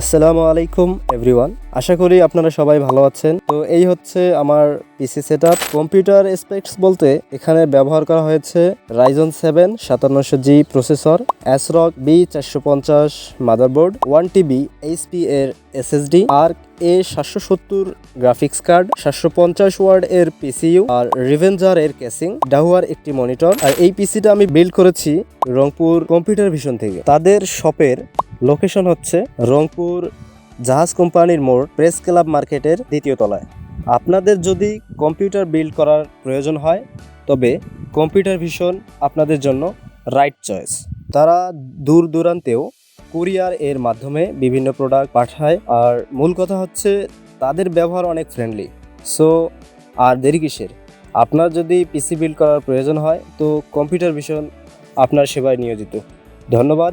আসসালামু আলাইকুম এভরিওয়ান আশা করি আপনারা সবাই ভালো আছেন। তো এই হচ্ছে আমার পিসি সেট কম্পিউটার স্পেক্স বলতে এখানে ব্যবহার করা হয়েছে রাইজন সেভেন সাতান্নশো জি প্রসেসর অ্যাসরক বি চারশো পঞ্চাশ মাদারবোর্ড ওয়ান টিবি এইচপি এর এসএসডি আর এ সাতশো সত্তর গ্রাফিক্স কার্ড সাতশো পঞ্চাশ ওয়ার্ড এর পিসিইউ আর রিভেঞ্জার এর কেসিং ডাহুয়ার একটি মনিটর আর এই পিসিটা আমি বিল্ড করেছি রংপুর কম্পিউটার ভিশন থেকে। তাদের শপের লোকেশন হচ্ছে রংপুর জাহাজ কোম্পানির মোড় প্রেস ক্লাব মার্কেটের দ্বিতীয় তলায়। আপনাদের যদি কম্পিউটার বিল্ড করার প্রয়োজন হয়, তবে কম্পিউটার ভিশন আপনাদের জন্য রাইট চয়েস। তারা দূর দূরান্তেও কুরিয়ার এর মাধ্যমে বিভিন্ন প্রোডাক্ট পাঠায়, আর মূল কথা হচ্ছে তাদের ব্যবহার অনেক ফ্রেন্ডলি সো আর দেরি কিসের? আপনার যদি পিসি বিল্ড করার প্রয়োজন হয়, তো কম্পিউটার ভিশন আপনার সেবায় নিয়োজিত। ধন্যবাদ।